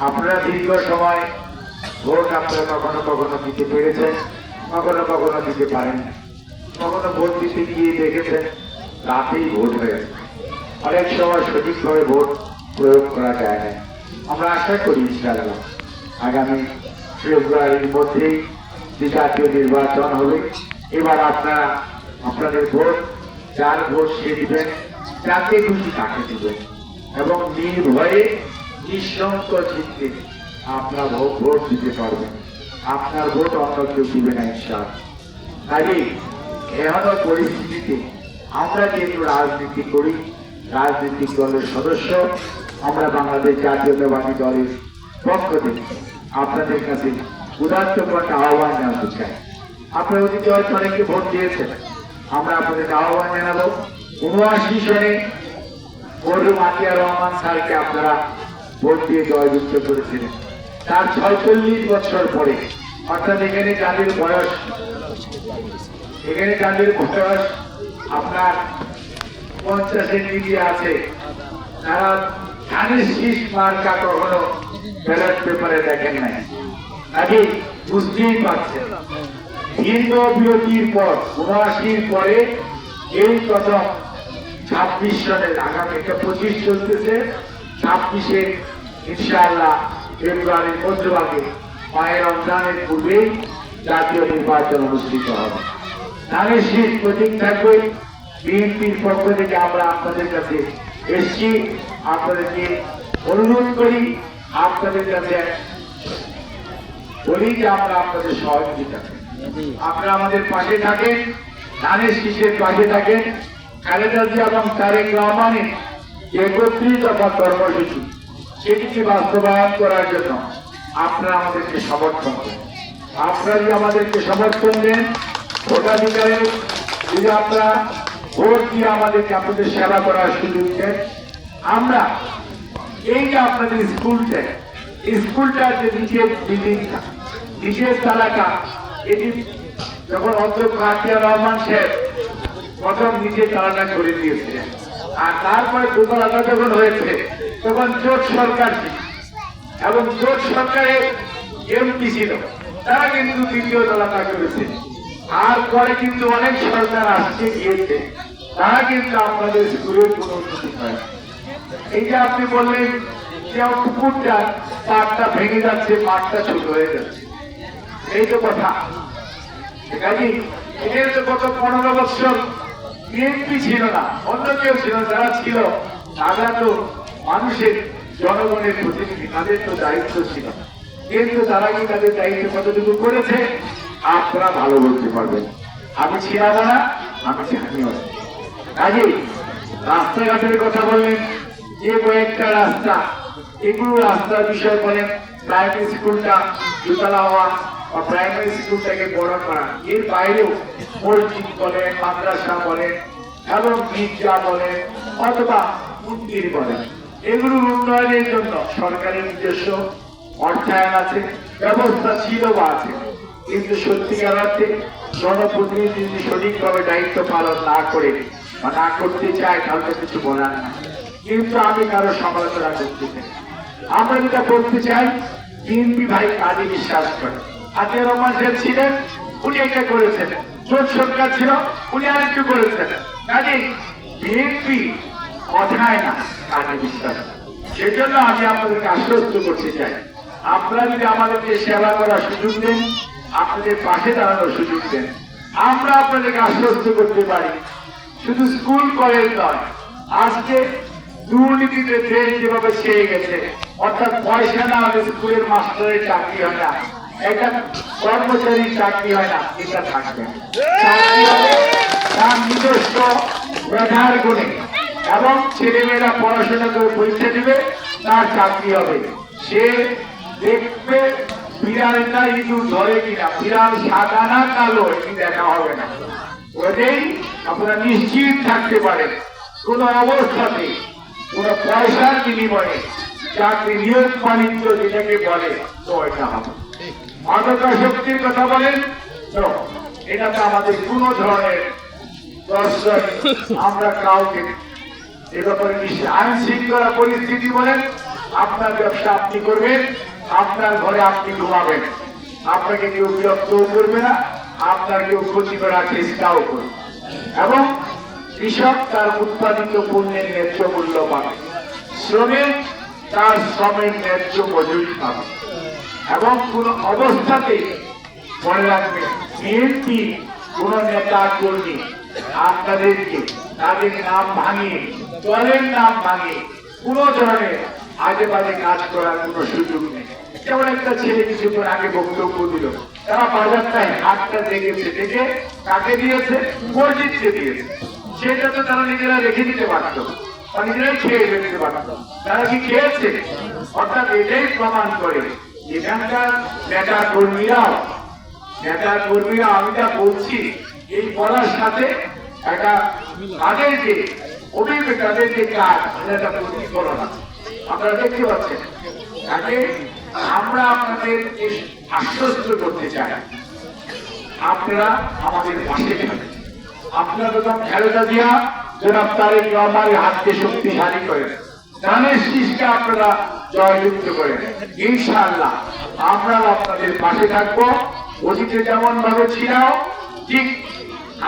আপনারা দীর্ঘ সময় ভোট আপনারা কখনো কখনো দিতে পেরেছেন, কখনো কখনো দিতে পারেন কখনো ভোট দিতে গিয়ে দেখেছেন, রাতেই ভোট হয়েছে। অনেক সময় সঠিকভাবে ভোট প্রয়োগ করা যায় না। আমরা আশা করি ইনশাআল্লাহ, আগামী ফেব্রুয়ারির মধ্যেই যে জাতীয় নির্বাচন হবে, এবার আপনারা, আপনাদের ভোট, যার ভোট সে দিবেন, যাকে খুশি তাকে দিবেন। এবং নির্ভয়ে চিত্তে আপনার ভোট দিতে পারবেন। আপনার ভোট অন্য কেউ দিবে না ইনশাল কাজে এমন পরিস্থিতিতে আমরা যেহেতু রাজনীতি করি, রাজনৈতিক দলের সদস্য, আমরা বাংলাদেশ জাতীয়তাবাদী দলের পক্ষ থেকে আপনাদের কাছে উদাত্তপূর্ণ আহ্বান জানাতে চাই। আপনারা অতীতে হয়তো অনেকে ভোট দিয়েছেন। আমরা আপনাদেরকে আহ্বান জানাব, উনআশি সনে আতিয়ার রহমান স্যারকে আপনারা ভোট দিয়ে জয়যুক্ত করেছিলেন। তার ছয়চল্লিশ বছর পরে, অর্থাৎ এখানে যাদের বয়স, এখানে যাদের বয়স আপনার পঞ্চাশের দিকে আছে। তারা ধানের শীষ মার্কা কখনো ব্যালট পেপারে দেখেন নাই। আগে বুঝতেই পারছেন দীর্ঘ বিরতির পর, উনআশির পরে এই প্রথম ছাব্বিশ সনের আগামী একটা পঁচিশ চলতেছে। ছাব্বিশে ইনশাআল্লাহ ফেব্রুয়ারির মধ্যভাগে মায়ের রমজানের পূর্বেই জাতীয় নির্বাচন অনুষ্ঠিত হবে। ধানের শীত প্রতীক থাকবে। বিএনপির পক্ষ থেকে আমরা আপনাদের কাছে এসছি। আপনাদেরকে অনুরোধ করি, আপনাদের কাছে বলি যে আমরা আপনাদের সহযোগিতা। আপনারা আমাদের পাশে থাকেন, ধানের শীষের পাশে থাকেন। খালেদা জিয়া এবং তারেক রহমানের যে একত্রিত দফা কর্মসূচি সেটিকে বাস্তবায়ন করার জন্য আপনারা আমাদেরকে সমর্থন করেন? আপনারা যদি আমাদেরকে সমর্থন দেন ভোটাধিকারে যদি আপনারা ভোট দিয়ে আমাদেরকে আপনাদের সেবা করার সুযোগ দেন, আমরা এই যে আপনাদের স্কুলটা স্কুলটার যে নিজের বিল্ডিংটা নিচের তালাটা, এটি যখন অধ্যক্ষ আতিয়া রহমান সাহেব প্রথম নিচের তালাটা করে দিয়েছিলেন। আর তারপরে দোতলাটা যখন হয়েছে, তখন জোট সরকার এবং জোট সরকারের এমপি ছিল। তারা কিন্তু দ্বিতীয় তলাটা করেছে। আর পরে কিন্তু অনেক সরকার আসছে গিয়েছে তারা কিন্তু আপনাদের স্কুলের কোনো উন্নতি হয়। এই যে আপনি বললেন যে পুকুরটা পাটটা ভেঙে যাচ্ছে মাঠটা ছোট হয়ে যাচ্ছে। এই তো কথা। কাজী এদের তো গত পনেরো বছর বিএনপি ছিল না, অন্য কেউ ছিল, যারা ছিল, তারা তো মানুষের জনগণের প্রতিনিধি, তাদের তো দায়িত্ব ছিল। কিন্তু তারা কি তাদের দায়িত্ব কতটুকু করেছে? আপনারা ভালো বলতে পারবেন। আমি ছিলাম না, আমি জানিও কাজে রাস্তাঘাটের কথা বললেন, যে কয়েকটা রাস্তা, এগুলো রাস্তার বিষয় বলেন, প্রাইমারি স্কুলটা, দুতলা হওয়া বড় করা। এর বাইরেও মসজিদ বলেন মাদ্রাসা বলেন এবং গির্জা বলেন অথবা মন্দির বলেন এগুলোর উন্নয়নের জন্য সরকারের নিজস্ব অর্থায়ন আছে, ব্যবস্থা ছিল বা আছে। কিন্তু সত্যিকার অর্থে জনপ্রতিনিধি যদি সঠিকভাবে দায়িত্ব পালন না করে, বা না করতে চায় তো কিছু বলার না কিন্তু আমি কারও সমালোচনা করতে চাই আমরা যেটা করতে চাই, বিএনপি ভাই কাজে বিশ্বাস করে। আতিয়া রহমান ছিলেন, উনি এটা করেছেন জোট সরকার ছিল, উনি আরেকটু করেছেন কাজে বিএনপি কথায় না, কাজে বিশ্বাস। সেজন্য আমি আপনাদেরকে আশ্বস্ত করতে চাই। আপনারা যদি আমাদেরকে সেবা করার সুযোগ দেন, আপনাদের পাশে দাঁড়ানোর সুযোগ দেন। আমরা আপনাদেরকে আশ্বস্ত করতে পারি। শুধু স্কুল, কলেজ নয়, আজকে দুর্নীতিতে দেশ যেভাবে ছেয়ে গেছে, অর্থাৎ পয়সা না হলে স্কুলের মাস্টারের চাকরি হয় না। একটা কর্মচারীর চাকরি হয় না, এটা থাকবে। তার নিজস্ব মেধার গুণে। এবং ছেলেমেয়েরা পড়াশোনা করে পরীক্ষা দিবে, তার চাকরি হবে। সে দেখবে বিড়ালটা ইঁদুর ধরে কিনা। বিড়াল সাদা না কালো, এটি দেখা হবে না। ওটাই আপনারা নিশ্চিত থাকতে পারেন, কোন অবস্থাতে কোন পয়সার বিনিময়ে চাকরি নিয়োগ বাণিজ্য যেটাকে বলে, তো এটা হবে। শক্তির কথা বলেন? তো আমাদের কোন ধরনের দর্শন আমরা কাউকে এ ব্যাপারে নিশ্চয় পরিস্থিতি বলেন, আপনার ব্যবসা আপনি করবেন, আপনার ঘরে আপনি ঘুমাবেন। আপনাকে কেউ বিরক্ত করবে না, আপনার কেউ ক্ষতি করার চেষ্টাও করবে। এবং কৃষক তার উৎপাদিত পণ্যের ন্যায্য মূল্য পাবে। শ্রমিক তার শ্রমের ন্যায্য মজুরি পাবে। এবং কোন অবস্থাতে মনে রাখবেন বিএনপি কোন নেতা কর্মী আপনাদেরকে তাদের নাম ভাঙিয়ে, দলের নাম ভাঙিয়ে কোন ধরনের আগে বাজে কাজ করার কোন সুযোগ নেই। যেমন একটা ছেলে কিছুক্ষণ আগে বক্তব্য দিল, তারা বাজারটায় হাতটা দেখেছে, দেখে কাকে দিয়েছে, মসজিদকে দিয়েছে। সেটা তো তারা নিজেরা রেখে দিতে পারতো নিজেরাই খেয়ে ফেলতে পারতো তারা কি খেয়েছে? অর্থাৎ এটাই প্রমাণ করে এখানকার নেতা নেতা কর্মীরা আমি যা বলছি, এই বলার সাথে একটা যে অভিযোগ, তাদের যে কাজ আছে। আপনারা দেখতে পাচ্ছেন, তাকে আমরা আপনাদের আশ্বস্ত করতে চাই, আপনারা আমাদের পাশে থাকবেন আপনারা বেগম খালেদা জিয়া জনাব তারেক রহমানের হাতকে শক্তিশালী করেন ধানের শীষকে আপনারা জয়যুক্ত করেন ইনশাআল্লাহ আমরাও আপনাদের পাশে থাকব। অতীতে যেমন ভাবে ছিলাম, ঠিক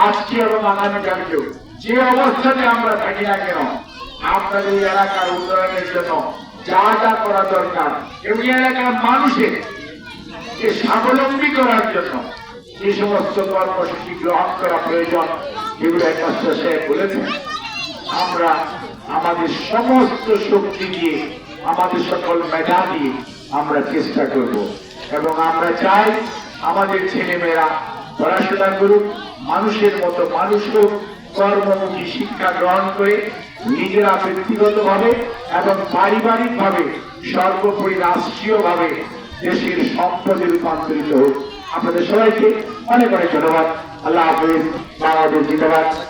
আজকে এবং আগামীকালকেও যে অবস্থাতে আমরা থাকি না কেন, আপনাদের এলাকার উন্নয়নের জন্য যা যা করা দরকার এবং এলাকার মানুষের কে স্বাবলম্বী করার জন্য যে সমস্ত কর্মসূচি গ্রহণ করা প্রয়োজন যেগুলো একমাত্র সাহেব বলেছেন। আমরা আমাদের সমস্ত শক্তি দিয়ে, আমাদের সকল মেধা দিয়ে আমরা চেষ্টা করব। এবং আমরা চাই আমাদের ছেলেমেয়েরা পড়াশোনা করুক, মানুষের মতো মানুষ হোক, কর্মমুখী শিক্ষা গ্রহণ করে নিজেরা ব্যক্তিগতভাবে এবং পারিবারিকভাবে সর্বোপরি রাষ্ট্রীয়ভাবে দেশের সম্পদে রূপান্তরিত হোক। আপনাদের সবাইকে অনেক অনেক ধন্যবাদ। আল্লাহ হাফিজ। বাংলাদেশ জিন্দাবাদ।